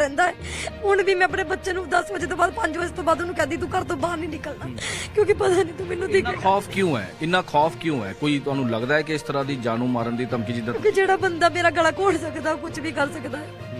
ਰਹਿੰਦਾ ਹੈ ਹੁਣ ਵੀ ਮੈਂ ਆਪਣੇ ਬੱਚੇ ਨੂੰ 10 ਵਜੇ ਤੋਂ ਬਾਅਦ 5 ਵਜੇ ਤੋਂ ਬਾਅਦ ਉਹਨੂੰ ਕਹਿੰਦੀ ਤੂੰ ਘਰ ਤੋਂ ਬਾਹਰ ਨਹੀਂ ਨਿਕਲਣਾ ਕਿਉਂਕਿ ਪਤਾ ਨਹੀਂ ਤੂੰ ਮੈਨੂੰ ਇੰਨਾ ਦਿਖੇਗਾ ਖੌਫ ਕਿਉਂ ਹੈ ਇੰਨਾ ਖੌਫ ਕਿਉਂ ਹੈ ਕੋਈ ਤੁਹਾਨੂੰ ਲੱਗਦਾ ਹੈ ਕਿ ਇਸ ਤਰ੍ਹਾਂ ਦੀ ਜਾਨੋਂ ਮਾਰਨ ਦੀ ਧਮਕੀ ਜਿੱਦਾਂ ਕਿ ਜਿਹੜਾ ਬੰਦਾ ਮੇਰਾ ਗਲਾ ਘੋਟ ਸਕਦਾ ਉਹ ਕੁਝ ਵੀ ਕਰ ਸਕਦਾ ਹੈ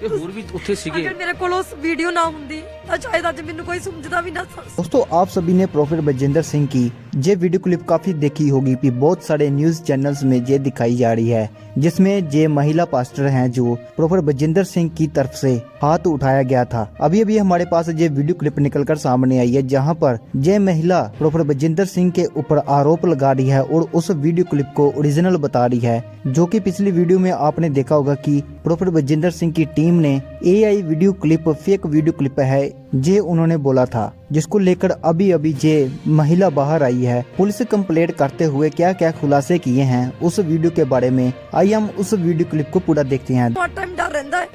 ਤੇ ਹੋਰ ਵੀ ਉੱਥੇ ਸੀਗੇ ਅਗਰ ਮੇਰੇ ਕੋਲ ਉਸ ਵੀਡੀਓ ਨਾ ਹੁੰਦੀ ਤਾਂ ਸ਼ਾਇਦ ਅੱਜ ਮੈਨੂੰ ਕੋਈ ਸਮਝਦਾ ਵੀ ਨਾ ਸ- दोस्तों आप सभी ने प्रोफेसर बजेंद्र सिंह की ये वीडियो क्लिप काफी देखी होगी कि बहुत सारे न्यूज चैनल्स में ये दिखाई जा रही है जिसमें ये महिला पास्टर हैं जो प्रोफेसर बजेंद्र सिंह की तरफ़ से हाथ उठाया गया था। अभी अभी हमारे पास ये वीडियो क्लिप निकलकर सामने आई है, जहाँ पर ये महिला प्रोफेसर बजेंद्र सिंह के ऊपर आरोप लगा रही है और उस वीडियो क्लिप को ओरिजिनल बता रही है, जो कि पिछली वीडियो में आपने देखा होगा कि प्रोफेसर बजेंद्र सिंह की टीम ने AI video clip fake video clip है ये उन्होंने बोला था जिसको लेकर अभी अभी ये महिला बाहर आई है पुलिस कंप्लेंट करते हुए क्या क्या खुलासे किए हैं उस वीडियो के बारे में आइए हम उस वीडियो क्लिप को पूरा देखते हैं ਬਹੁਤ ਟਾਈਮ ਡਰ ਰਹਿੰਦਾ ਹੈ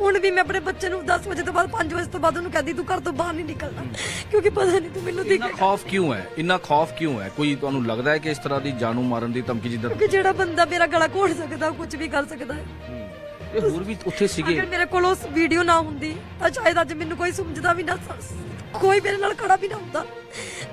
ਹੁਣ ਵੀ ਮੈਂ ਆਪਣੇ ਬੱਚੇ ਨੂੰ 10 ਵਜੇ ਤੋਂ ਬਾਅਦ 5 ਵਜੇ ਤੋਂ ਬਾਅਦ ਉਹਨੂੰ ਕਹਿੰਦੀ ਤੂੰ ਘਰ ਤੋਂ ਬਾਹਰ ਨਹੀਂ ਨਿਕਲਣਾ ਕਿਉਂਕਿ ਪਤਾ ਨਹੀਂ ਤੂੰ ਮੈਨੂੰ ਇੰਨਾ ਦਿਖੇਗਾ ਖੌਫ ਕਿਉਂ ਹੈ ਇੰਨਾ ਖੌਫ ਕਿਉਂ ਹੈ ਕੋਈ ਤੁਹਾਨੂੰ ਲੱਗਦਾ ਹੈ ਕਿ ਇਸ ਤਰ੍ਹਾਂ ਦੀ ਜਾਨੋਂ ਮਾਰਨ ਦੀ ਧਮਕੀ ਜਿੱਦਾਂ ਕਿ ਜਿਹੜਾ ਬੰਦਾ ਮੇਰਾ ਗਲਾ ਘੋਟ ਸਕਦਾ ਉਹ ਕੁਝ ਵੀ ਕਰ ਸਕਦਾ ਹੈ ਤੇ ਹੋਰ ਵੀ ਉੱਥੇ ਸੀਗੇ ਅਗਰ ਮੇਰੇ ਕੋਲ ਉਸ ਵੀਡੀਓ ਨਾ ਹੁੰਦੀ ਤਾਂ ਸ਼ਾਇਦ ਅੱਜ ਮੈਨੂੰ ਕੋਈ ਸਮਝਦਾ ਵੀ ਨਾ ਸ- ਕੋਈ ਮੇਰੇ ਨਾਲ ਖੜਾ ਵੀ ਨਾ ਹੁੰਦਾ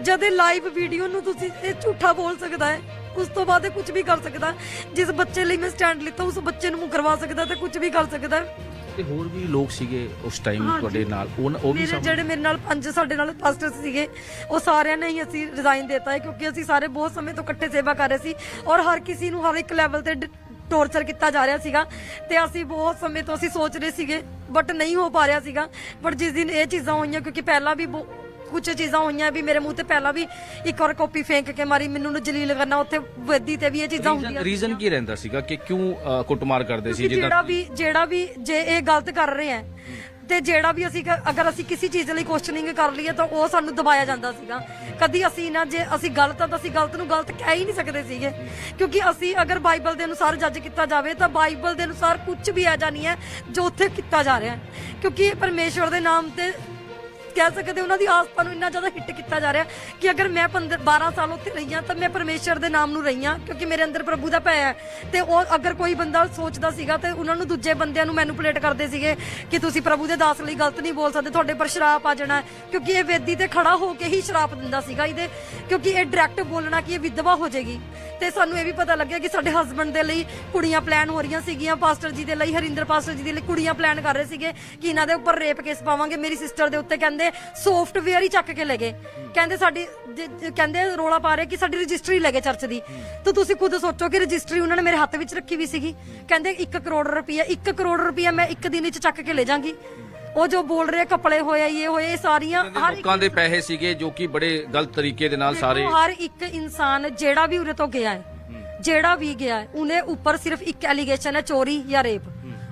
ਜਦ ਇਹ ਲਾਈਵ ਵੀਡੀਓ ਨੂੰ ਤੁਸੀਂ ਇਹ ਝੂਠਾ ਬੋਲ ਸਕਦਾ ਹੈ ਉਸ ਤੋਂ ਬਾਅਦ ਇਹ ਕੁਝ ਵੀ ਕਰ ਸਕਦਾ। ਜਿਸ ਬੱਚੇ ਲਈ ਮੈਂ ਸਟੈਂਡ ਲਿੱਤਾ ਉਸ ਬੱਚੇ ਨੂੰ ਕਰਵਾ ਸਕਦਾ ਤੇ ਕੁਝ ਵੀ ਕਰ ਸਕਦਾ ਹੈ। ਤੇ ਹੋਰ ਵੀ ਲੋਕ ਸੀਗੇ ਉਸ ਟਾਈਮ ਹਾਂਜੀ। ਤੁਹਾਡੇ ਨਾਲ ਉਹ ਉਹ ਵੀ ਮੇਰੇ ਜਿਹੜੇ ਮੇਰੇ ਨਾਲ ਪੰਜ ਸਾਡੇ ਨਾਲ ਪਾਸਟਰ ਸੀਗੇ ਉਹ ਸਾਰਿਆਂ ਨੇ ਹੀ ਅਸੀਂ ਰਿਜ਼ਾਈਨ ਦਿੱਤਾ ਹੈ ਕਿਉਂਕਿ ਅਸੀਂ ਸਾਰੇ ਬਹੁਤ ਸਮੇਂ ਤੋਂ ਇਕੱਠੇ ਸੇਵਾ ਕਰ ਰਹੇ ਸੀ ਔਰ ਹਰ ਕਿਸੇ ਨੂੰ ਹਰ ਇੱਕ ਲੈਵਲ ਤੇ ਟੌਰਚਰ ਕੀਤਾ ਜਾ ਰਿਹਾ ਸੀਗਾ ਤੇ ਅਸੀਂ ਬਹੁਤ ਸਮੇਂ ਤੋਂ ਅਸੀਂ ਸੋਚ ਰਹੇ ਸੀਗੇ ਬਟ ਨਹੀਂ ਹੋ ਪਾ ਰਿਹਾ ਸੀਗਾ ਬਟ ਜਿਸ ਦਿਨ ਇਹ ਚੀਜ਼ਾਂ ਹੋਈਆਂ ਕਿਉਂਕਿ ਪਹਿਲਾਂ ਵੀ ਕੁਝ ਚੀਜ਼ਾਂ ਹੋਈਆਂ ਵੀ ਮੇਰੇ ਮੂੰਹ ਤੇ ਪਹਿਲਾਂ ਵੀ ਇੱਕ ਵਾਰ ਕਾਪੀ ਫੇਂਕ ਕੇ ਮਾਰੀ ਮੈਨੂੰ ਨੂੰ ਜਲੀਲ ਕਰਨਾ ਉੱਥੇ ਵੇਦੀ ਤੇ ਵੀ ਇਹ ਚੀਜ਼ਾਂ ਹੁੰਦੀਆਂ ਰੀਜ਼ਨ। ਕੀ ਰਹਿੰਦਾ ਸੀਗਾ ਕਿ ਕਿਉਂ ਕੁੱਟਮਾਰ ਕਰਦੇ ਸੀ ਜਿਹੜਾ ਵੀ ਜਿਹੜਾ ਵੀ ਜੇ ਇਹ ਗਲਤ ਕਰ ਰਹੇ ਹੈ ਤੇ ਜਿਹੜਾ ਵੀ ਅਸੀਂ ਕ- ਅਗਰ ਅਸੀਂ ਕਿਸੇ ਚੀਜ਼ ਲਈ ਕੁਐਸਚਨਿੰਗ ਕਰ ਲਈਏ ਤਾਂ ਉਹ ਸਾਨੂੰ ਦਬਾਇਆ ਜਾਂਦਾ ਸੀਗਾ। ਕਦੀ ਅਸੀਂ ਨਾ ਜੇ ਅਸੀਂ ਗਲਤ ਆ ਤਾਂ ਅਸੀਂ ਗਲਤ ਨੂੰ ਗਲਤ ਕਹਿ ਹੀ ਨਹੀਂ ਸਕਦੇ ਸੀਗੇ। ਕਿਉਂਕਿ ਅਸੀਂ ਅਗਰ ਬਾਈਬਲ ਦੇ ਅਨੁਸਾਰ ਜੱਜ ਕੀਤਾ ਜਾਵੇ ਤਾਂ ਬਾਈਬਲ ਦੇ ਅਨੁਸਾਰ ਕੁਝ ਵੀ ਐਜਾ ਨਹੀਂ ਹੈ ਜੋ ਉੱਥੇ ਕੀਤਾ ਜਾ ਰਿਹਾ ਹੈ। ਕਿਉਂਕਿ ਇਹ ਪਰਮੇਸ਼ਵਰ ਦੇ ਨਾਮ ਤੇ ਕਹਿ ਸਕਦੇ ਉਹਨਾਂ ਦੀ ਆਸਥਾ ਨੂੰ ਇੰਨਾ ਜ਼ਿਆਦਾ ਹਿੱਟ ਕੀਤਾ ਜਾ ਰਿਹਾ ਕਿ ਅਗਰ ਮੈਂ 15 12 ਸਾਲ ਉੱਥੇ ਰਹੀ ਹਾਂ, ਤਾਂ ਮੈਂ ਪਰਮੇਸ਼ਰ ਦੇ ਨਾਮ ਨੂੰ ਰਹੀ ਹਾਂ, ਕਿਉਂਕਿ ਮੇਰੇ ਅੰਦਰ ਪ੍ਰਭੂ ਦਾ ਭੈ ਹੈ। ਤੇ ਉਹ ਅਗਰ ਕੋਈ ਬੰਦਾ ਸੋਚਦਾ ਸੀਗਾ, ਤੇ ਉਹਨਾਂ ਨੂੰ ਦੂਜੇ ਬੰਦਿਆਂ ਨੂੰ ਮੈਨੂਪੂਲੇਟ ਕਰਦੇ ਸੀਗੇ ਕਿ ਤੁਸੀਂ ਪ੍ਰਭੂ ਦੇ ਦਾਸ ਲਈ ਗਲਤ ਨਹੀਂ ਬੋਲ ਸਕਦੇ, ਤੁਹਾਡੇ ਪਰ ਸ਼ਰਾਪ ਆ ਜਾਣਾ ਕਿਉਂਕਿ ਇਹ ਵੇਦੀ ਤੇ ਖੜਾ ਹੋ ਕੇ ਹੀ ਸ਼ਰਾਪ ਦਿੰਦਾ ਸੀਗਾ ਇਹਦੇ, ਕਿਉਂਕਿ ਇਹ ਡਾਇਰੈਕਟ ਬੋਲਣਾ ਕਿ ਇਹ ਵਿਧਵਾ ਹੋ ਜਾਏਗੀ। ਤੇ ਸਾਨੂੰ ਇਹ ਵੀ ਪਤਾ ਲੱਗਿਆ ਕਿ ਸਾਡੇ ਹਸਬੰਡ ਦੇ ਲਈ ਕੁੜੀਆਂ ਪਲਾਨ ਹੋ ਰਹੀਆਂ ਸੀਗੀਆਂ ਪਾਸਟਰ ਜੀ ਦੇ ਲਈ, ਹਰਿੰਦਰ ਪਾਸਟਰ ਜੀ ਦੇ ਲਈ ਕੁੜੀਆਂ ਪਲਾਨ ਕਰ ਰਹੇ ਸੀਗੇ ਕਿ ਇਹਨਾਂ ਦੇ ਉੱਪਰ ਰੇਪ ਕੇਸ ਪਾਵਾਂਗੇ। ਮੇਰੀ ਸਿਸਟਰ ਦੇ ਉੱਤੇ ਕਹਿੰਦੇ ਸੌਫਟਵੇਅਰ ਹੀ ਚੱਕ ਕੇ ਲੈ ਗਏ। ਕਹਿੰਦੇ ਸਾਡੀ ਜ- ਜ- ਕਹਿੰਦੇ ਰੋਲਾ ਪਾ ਰਹੇ ਕਿ ਸਾਡੀ ਰਜਿਸਟਰੀ ਲੈ ਗਏ ਚਰਚ ਦੀ। ਤਾਂ ਤੁਸੀਂ ਖੁਦ ਸੋਚੋ ਕਿ ਰਜਿਸਟਰੀ ਉਹਨਾਂ ਨੇ ਮੇਰੇ ਹੱਥ ਵਿੱਚ ਰੱਖੀ ਵੀ ਸੀਗੀ। ਕਹਿੰਦੇ 1 ਕਰੋੜ ਰੁਪਈਆ 1 ਕਰੋੜ ਰੁਪਈਆ ਮੈਂ ਇੱਕ ਦਿਨ ਵਿੱਚ ਚੱਕ ਕੇ ਲੈ ਜਾਾਂਗੀ। ਉਹ ਜੋ ਬੋਲ ਰਹੇ ਕਪੜੇ ਹੋਏ ਇਹ ਹੋਏ ਇਹ ਸਾਰੀਆਂ ਕਹਿੰਦੇ ਹਰ ਇੱਕ ਲੋਕਾਂ ਦੇ ਪੈਸੇ ਸੀਗੇ ਜੋ ਕਿ ਬੜੇ ਗਲਤ ਤਰੀਕੇ ਦੇ ਨਾਲ ਸਾਰੇ ਦੇਖੋ, ਹਰ ਇੱਕ ਇਨਸਾਨ ਜਿਹੜਾ ਵੀ ਉਰੇ ਤੋਂ ਗਿਆ ਹੈ ਜਿਹੜਾ ਵੀ ਗਿਆ ਹੈ ਉਹਨੇ ਉੱਪਰ ਸਿਰਫ ਇੱਕ ਐਲੀਗੇਸ਼ਨ ਹੈ ਚੋਰੀ ਜਾਂ ਰੇਪ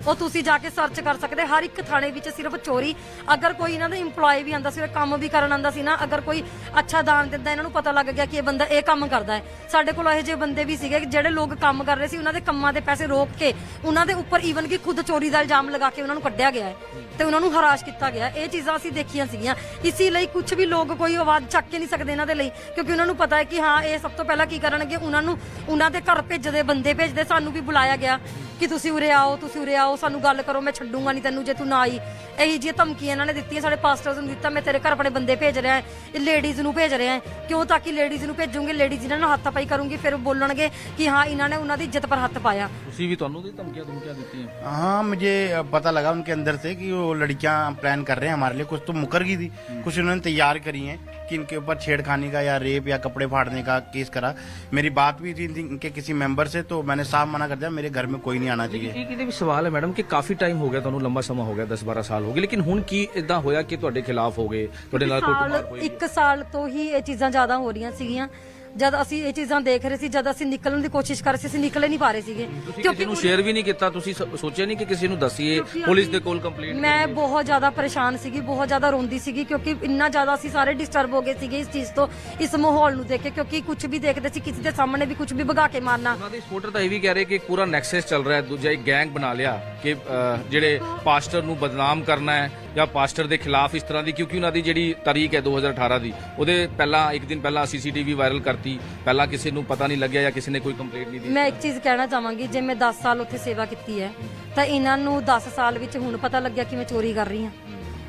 ਉਹ ਤੁਸੀਂ ਜਾ ਕੇ ਸਰਚ ਕਰ ਸਕਦੇ, ਹਰ ਇੱਕ ਥਾਣੇ ਵਿੱਚ ਸਿਰਫ ਚੋਰੀ। ਅਗਰ ਕੋਈ ਇਹਨਾਂ ਦਾ EMPLOYE ਵੀ ਆਂਦਾ ਸੀ ਕੰਮ ਵੀ ਕਰਨ ਆਂਦਾ ਸੀ ਨਾ, ਅਗਰ ਕੋਈ ਅੱਛਾ ਦਾਨ ਦਿੰਦਾ, ਇਹਨਾਂ ਨੂੰ ਪਤਾ ਲੱਗ ਗਿਆ ਕਿ ਇਹ ਬੰਦਾ ਇਹ ਕੰਮ ਕਰਦਾ ਹੈ। ਸਾਡੇ ਕੋਲ ਇਹੋ ਜਿਹੇ ਬੰਦੇ ਵੀ ਸੀਗੇ ਜਿਹੜੇ ਲੋਕ ਕੰਮ ਕਰ ਰਹੇ ਸੀ, ਉਹਨਾਂ ਦੇ ਕੰਮਾਂ ਦੇ ਪੈਸੇ ਰੋਕ ਕੇ, ਉਹਨਾਂ ਦੇ ਉੱਪਰ ਈਵਨ ਕਿ ਖੁਦ ਚੋਰੀ ਦਾ ਇਲਜ਼ਾਮ ਲਗਾ ਕੇ ਉਹਨਾਂ ਨੂੰ ਕੱਢਿਆ ਗਿਆ ਹੈ ਤੇ ਉਹਨਾਂ ਨੂੰ ਹਰਾਸ਼ ਕੀਤਾ ਗਿਆ ਇਹ ਚੀਜ਼ਾਂ ਅਸੀਂ ਦੇਖੀਆਂ ਸੀਗੀਆਂ। ਇਸੇ ਲਈ ਕੁਝ ਵੀ ਲੋਕ ਕੋਈ ਆਵਾਜ਼ ਚੱਕ ਕੇ ਨਹੀਂ ਸਕਦੇ ਇਹਨਾਂ ਦੇ ਲਈ, ਕਿਉਂਕਿ ਉਹਨਾਂ ਨੂੰ ਪਤਾ ਹੈ ਕਿ ਹਾਂ, ਇਹ ਸਭ ਤੋਂ ਪਹਿਲਾਂ ਕੀ ਕਰਨਗੇ, ਉਹਨਾਂ ਨੂੰ ਉਹਨਾਂ ਦੇ ਘਰ ਭੇਜਦੇ, ਬੰਦੇ ਭੇਜਦੇ, ਸਾਨੂੰ ਵੀ ਬੁਲਾਇਆ ਗਿਆ ਕਿ ਤੁਸੀਂ ਉਰੇ ਆਓ, ਤੁਸੀਂ ਉਰੇ ਆਓ, ਸਾਨੂੰ ਗੱਲ ਕਰੋ, ਮੈਂ ਛੱਡੂਗਾ ਨਹੀਂ ਤੈਨੂੰ ਜੇ ਤੂੰ ਨਾ ਆਈ। ਇਹੀ ਜਿਹੀ ਧਮਕੀਆਂ ਇਹਨਾਂ ਨੇ ਦਿੱਤੀਆਂ, ਸਾਡੇ ਪਾਸਟਰਸ ਨੂੰ ਦਿੱਤਾ, ਮੈਂ ਤੇਰੇ ਘਰ ਆਪਣੇ ਬੰਦੇ ਭੇਜ ਰਿਹਾ ਹੈ। ਲੇਡੀਜ਼ ਨੂੰ ਭੇਜ ਰਿਹਾ ਕਿਉਂ ਤਾਂ ਕਿ ਲੇਡੀਜ਼ ਨੂੰ ਭੇਜੂਗੇ ਲੇਡੀਜ਼ ਇਹਨਾਂ ਨਾਲ ਹੱਥਾਪਾਈ ਕਰੂੰਗੀ ਫਿਰ ਬੋਲਣਗੇ ਕਿ ਹਾਂ ਇਹਨਾਂ ਨੇ ਉਹਨਾਂ ਦੀ ਇੱਜ਼ਤ ਪਰ ਹੱਥ ਪਾਇਆ ਤੁਸੀਂ ਵੀ ਤੁਹਾਨੂੰ ਦੀ ਧਮਕੀਆਂ ਧਮਕੀਆਂ ਦਿੱਤੀਆਂ हाँ मुझे पता लगा उनके अंदर से कि वो लड़कियां प्लान कर रहे हैं हमारे लिए कुछ तो मुकर गई थी कुछ उन्होंने तैयार करी हैं कि इनके ऊपर छेड़खानी का या रेप या कपड़े फाड़ने का केस करा मेरी बात भी थी इनके किसी मेंबर से तो मैंने साफ मना कर दिया मेरे घर में कोई नहीं आना चाहिए ਇਹ ਕਿਤੇ ਵੀ ਸਵਾਲ ਹੈ ਮੈਡਮ ਕਿ ਕਾਫੀ ਟਾਈਮ ਹੋ ਗਿਆ ਤੁਹਾਨੂੰ ਲੰਬਾ ਸਮਾਂ ਹੋ ਗਿਆ 10 12 ਸਾਲ ਹੋ ਗਏ ਲੇਕਿਨ ਹੁਣ ਕੀ ਇਦਾਂ ਹੋਇਆ ਕਿ ਤੁਹਾਡੇ ਖਿਲਾਫ ਹੋ ਗਏ ਤੁਹਾਡੇ ਨਾਲ ਕੁੱਟਮਾਰ ਸਾਲ ਹੋਈ ਇੱਕ ਸਾਲ ਤੋਂ ਹੀ ਇਹ ਚੀਜ਼ਾਂ ਜ਼ਿਆਦਾ ਹੋ ਰਹੀਆਂ ਸੀਗੀਆਂ। ਜਦ ਅਸੀਂ ਇਹ ਚੀਜ਼ਾਂ ਦੇਖ ਰਹੇ ਸੀ ਜਦ ਅਸੀਂ ਨਿਕਲਣ ਦੀ ਕੋਸ਼ਿਸ਼ ਕਰ ਰਹੇ ਸੀ ਅਸੀਂ ਨਿਕਲੇ ਨਹੀਂ ਪਾ ਰਹੇ ਸੀਗੇ। ਤੁਸੀਂ ਕਿਸੇ ਨੂੰ ਸ਼ੇਅਰ ਵੀ ਨਹੀਂ ਕੀਤਾ ਤੁਸੀਂ ਸ- ਸੋਚਿਆ ਨਹੀਂ ਕਿ ਕਿਸੇ ਨੂੰ ਦੱਸੀਏ ਪੁਲਿਸ ਦੇ ਕੋਲ ਕੰਪਲੇਂਟ ਮੈਂ ਬਹੁਤ ਜ਼ਿਆਦਾ ਪਰੇਸ਼ਾਨ ਸੀਗੀ ਬਹੁਤ ਜ਼ਿਆਦਾ ਰੋਂਦੀ ਸੀਗੀ ਕਿਉਂਕਿ ਇੰਨਾ ਜ਼ਿਆਦਾ ਅਸੀਂ ਸਾਰੇ ਡਿਸਟਰਬ ਹੋ ਗਏ ਸੀਗੇ ਇਸ ਚੀਜ਼ ਤੋਂ ਇਸ ਮਾਹੌਲ ਨੂੰ ਦੇਖ ਕੇ ਕਿਉਂਕਿ ਕੁਝ ਵੀ ਦੇਖਦੇ ਸੀ ਕਿਸੇ ਦੇ ਸਾਹਮਣੇ ਵੀ ਕੁਝ ਵੀ ਭਗਾ ਕੇ ਮਾਰਨਾ। ਉਹਨਾਂ ਦੇ ਸਪੋਰਟਰ ਤਾਂ ਇਹ ਵੀ ਕਹਿ ਰਹੇ ਕਿ ਇੱਕ ਪੂਰਾ ਨੈਕਸਸ ਚੱਲ ਰਿਹਾ ਹੈ ਦੂਜਾ ਇੱਕ ਗੈਂਗ ਬਣਾ ਲਿਆ ਕਿ ਅਹ, ਜਿਹੜੇ ਪਾਸਟਰ ਨੂੰ ਬਦਨਾਮ ਕਰਨਾ ਹੈ। ਜਾਂ ਪਾਸਟਰ ਦੇ ਖਿਲਾਫ ਇਸ ਤਰ੍ਹਾਂ ਦੀ, ਕਿਉਂਕਿ ਉਹਨਾਂ ਦੀ ਜਿਹੜੀ ਤਾਰੀਖ ਹੈ 2018 ਦੀ, ਉਹਦੇ ਪਹਿਲਾਂ, ਇੱਕ ਦਿਨ ਪਹਿਲਾਂ ਸੀਸੀਟੀਵੀ ਵਾਇਰਲ ਕਰਤੀ। ਪਹਿਲਾਂ ਕਿਸੇ ਨੂੰ ਪਤਾ ਨਹੀਂ ਲੱਗਿਆ ਜਾਂ ਕਿਸੇ ਨੇ ਕੋਈ ਕੰਪਲੇਂਟ ਨਹੀਂ ਦਿੱਤੀ। ਮੈਂ ਇੱਕ ਚੀਜ਼ ਕਹਿਣਾ ਚਾਹਾਂਗੀ, ਜੇ ਮੈਂ 10 ਸਾਲ ਉੱਥੇ ਸੇਵਾ ਕੀਤੀ ਹੈ, ਤਾਂ ਇਹਨਾਂ ਨੂੰ 10 ਸਾਲ ਵਿੱਚ ਹੁਣ ਪਤਾ ਲੱਗਿਆ ਕਿ ਮੈਂ ਚੋਰੀ ਕਰ ਰਹੀ ਹਾਂ।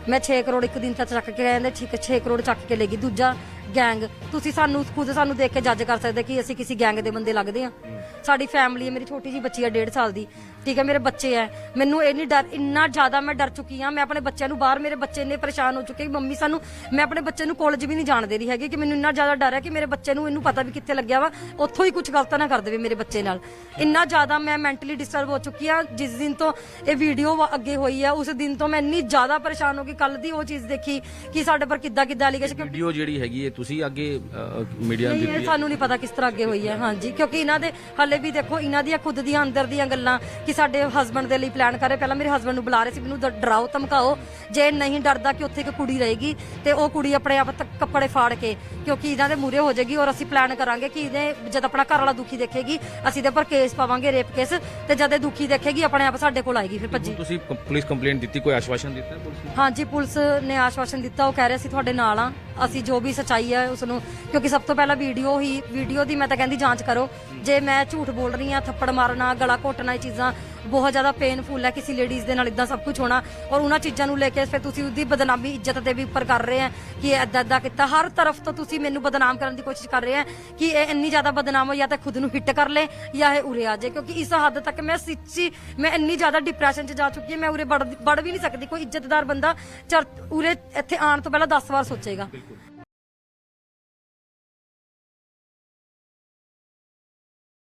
ਮੈਂ 6 ਕਰੋੜ ਇੱਕ ਦਿਨ ਤੱਕ ਚੱਕ ਕੇ ਕਹਿੰਦੇ 6 ਕਰੋੜ ਚੱਕ ਕੇ ਲੈ ਗਈ। ਦੂਜਾ, ਗੈਂਗ, ਤੁਸੀਂ ਸਾਨੂੰ ਖੁਦ ਸਾਨੂੰ ਦੇਖ ਕੇ ਜੱਜ ਕਰ ਸਕਦੇ ਕਿ ਅਸੀਂ ਕਿਸੇ ਗੈਂਗ ਦੇ ਬੰਦੇ ਲੱਗਦੇ ਆ ਸਾਡੀ ਫੈਮਿਲੀ ਮੇਰੀ ਛੋਟੀ ਜੀ ਬੱਚੀ ਆ 1.5 ਸਾਲ ਦੀ। ਠੀਕ ਹੈ ਮੇਰੇ ਬੱਚੇ ਹੈ। ਮੈਨੂੰ ਇਹ ਨਹੀਂ ਡਰ ਇੰਨਾ ਜ਼ਿਆਦਾ ਮੈਂ ਡਰ ਚੁੱਕੀ ਹਾਂ। ਮੈਂ ਆਪਣੇ ਬੱਚਿਆਂ ਨੂੰ ਬਾਹਰ ਮੇਰੇ ਬੱਚੇ ਇੰਨੇ ਪਰੇਸ਼ਾਨ ਹੋ ਚੁੱਕੇ ਕਿ ਮੰਮੀ ਸਾਨੂੰ ਮੈਂ ਆਪਣੇ ਬੱਚੇ ਨੂੰ ਕਾਲਜ ਵੀ ਨਹੀਂ ਜਾਣ ਦੇ ਰਹੀ ਹੈਗੀ ਕਿ ਮੈਨੂੰ ਇੰਨਾ ਜ਼ਿਆਦਾ ਡਰ ਹੈ ਕਿ ਮੇਰੇ ਬੱਚੇ ਨੂੰ ਇਹਨੂੰ ਪਤਾ ਵੀ ਕਿੱਥੇ ਲੱਗਿਆ ਵਾ ਉੱਥੋਂ ਹੀ ਕੁਝ ਗਲਤ ਨਾ ਕਰ ਦੇਵੇ ਮੇਰੇ ਬੱਚੇ ਨਾਲ। ਇੰਨਾ ਜ਼ਿਆਦਾ ਮੈਂ ਮੈਂਟਲੀ ਡਿਸਟਰਬ ਹੋ ਚੁੱਕੀ ਹਾਂ। ਜਿਸ ਦਿਨ ਤੋਂ ਇਹ ਵੀਡੀਓ ਅੱਗੇ ਹੋਈ ਹੈ ਉਸ ਦਿਨ ਤੋਂ ਮੈਂ ਇੰਨੀ ਜ਼ਿਆਦਾ ਪਰੇਸ਼ਾਨ ਹੋ ਗਈ ਕੱਲ ਦੀ ਉਹ ਚੀਜ਼ ਦੇਖੀ ਕਿ ਸਾਡੇ ਪਰ ਕਿੱਦਾਂ ਕਿੱਦਾਂ ਅਲੀਗੇਸ਼ਨ ਵੀਡੀਓ ਜਿਹੜੀ ਹੈਗੀ ਹੈ ਤੁਸੀਂ ਅੱਗੇ ਮੀਡੀਆ ਇਹ ਸਾਨੂੰ ਨਹੀਂ ਪਤਾ ਕਿਸ ਤਰ੍ਹਾਂ ਅੱਗੇ ਹੋਈ ਹੈ ਹਾਂਜੀ ਕਿਉਂਕਿ ਇਹਨਾਂ ਦੇ ਹੱਲੇ ਵੀ ਦੇਖੋ ਇਹਨਾਂ ਦੀਆਂ ਖੁਦ ਦੀਆਂ ਅੰਦਰ ਦੀਆਂ ਗੱਲਾਂ ਕਿ ਸਾਡੇ ਹਸਬੰਡ ਦੇ ਲਈ ਪਲਾਨ ਕਰੇ ਪਹਿਲਾਂ ਮੇਰੇ ਹਸਬੰਡ ਨੂੰ ਬੁਲਾ ਰਹੇ ਸੀ ਮੈਨੂੰ ਡਰਾਓ ਧਮਕਾਓ। ਜੇ ਨਹੀਂ ਡਰਦਾ ਕਿ ਉੱਥੇ ਇੱਕ ਕੁੜੀ ਰਹੇਗੀ ਤੇ ਉਹ ਕੁੜੀ ਆਪਣੇ ਆਪ ਤੱਕ ਕੱਪੜੇ ਫਾੜ ਕੇ ਕਿਉਂਕਿ ਇਹਨਾਂ ਦੇ ਮੂਰੇ ਹੋ ਜਾਏਗੀ ਔਰ ਅਸੀਂ ਪਲਾਨ ਕਰਾਂਗੇ ਕਿ ਇਹਦੇ ਜਦ ਆਪਣਾ ਘਰ ਵਾਲਾ ਦੁਖੀ ਦੇਖੇਗੀ ਅਸੀਂ ਇਹਦੇ ਪਰ ਕੇਸ ਪਾਵਾਂਗੇ ਰੇਪ ਕੇਸ ਤੇ ਜਦ ਇਹ ਦੁਖੀ ਦੇਖੇਗੀ ਆਪਣੇ ਆਪ ਸਾਡੇ ਕੋਲ ਆਏਗੀ ਫਿਰ ਭੱਜੀ। ਤੁਸੀਂ ਕ- ਪੁਲਿਸ ਕੰਪਲੇਂਟ ਦਿੱਤੀ ਕੋਈ ਆਸ਼ਵਾਸਨ ਦਿੱਤਾ ਪੁਲਿਸ ਨੇ? ਹਾਂਜੀ ਪੁਲਿਸ ਨੇ ਆਸ਼ਵਾਸਨ ਦਿੱਤਾ ਉਹ ਕਹਿ ਰਹੇ ਸੀ ਤੁਹਾਡੇ ਨਾਲ ਆ। ਅਸੀਂ ਜੋ ਵੀ ਸਚਾਈ ਹੈ ਉਸ ਨੂੰ ਕਿਉਂਕਿ ਸਭ ਤੋਂ ਪਹਿਲਾਂ ਵੀਡੀਓ ਹੀ ਵੀਡੀਓ ਦੀ ਮੈਂ ਤਾਂ ਕਹਿੰਦੀ ਜਾਂਚ ਕਰੋ। ਜੇ ਮੈਂ ਝੂਠ ਬੋਲ ਰਹੀ ਹਾਂ ਥੱਪੜ ਮਾਰਨਾ ਗਲਾ ਘੋਟਣਾ ਇਹ ਚੀਜ਼ਾਂ ਬਹੁਤ ਜ਼ਿਆਦਾ ਪੇਨਫੁਲ ਹੈ ਕਿਸੇ ਲੇਡੀਜ਼ ਦੇ ਨਾਲ ਇਦਾਂ ਸਭ ਕੁਝ ਹੋਣਾ ਔਰ ਉਹਨਾਂ ਚੀਜ਼ਾਂ ਨੂੰ ਲੈ ਕੇ ਫਿਰ ਤੁਸੀਂ ਉਹਦੀ ਬਦਨਾਮੀ ਇੱਜ਼ਤ ਦੇ ਵੀ ਉੱਪਰ ਕਰ ਰਹੇ ਆ ਕਿ ਇਹ ਏਦਾਂ ਏਦਾਂ ਕੀਤਾ। ਹਰ ਤਰਫ ਤੋਂ ਤੁਸੀਂ ਮੈਨੂੰ ਬਦਨਾਮ ਕਰਨ ਦੀ ਕੋਸ਼ਿਸ਼ ਕਰ ਰਹੇ ਆ ਕਿ ਇਹ ਇੰਨੀ ਜ਼ਿਆਦਾ ਬਦਨਾਮ ਹੋ ਜਾਂ ਤਾਂ ਖੁਦ ਨੂੰ ਹਿੱਟ ਕਰ ਲੇ, ਜਾਂ ਇਹ ਉਰੇ ਆ ਜਾਏ। ਕਿਉਂਕਿ ਇਸ ਹੱਦ ਤੱਕ ਮੈਂ ਸੱਚੀ, ਮੈਂ ਇੰਨੀ ਜ਼ਿਆਦਾ ਡਿਪਰੈਸ਼ਨ 'ਚ ਜਾ ਚੁੱਕੀ ਹਾਂ, ਮੈਂ ਉਰੇ ਵੜ ਵੜ ਵੀ ਨਹੀਂ ਸਕਦੀ। ਕੋਈ ਇੱਜ਼ਤਦਾਰ ਬੰਦਾ ਚਰ ਉਰੇ ਇੱਥੇ ਆਉਣ ਤੋਂ ਪਹਿਲਾਂ 10 ਵਾਰ ਸੋਚੇਗਾ।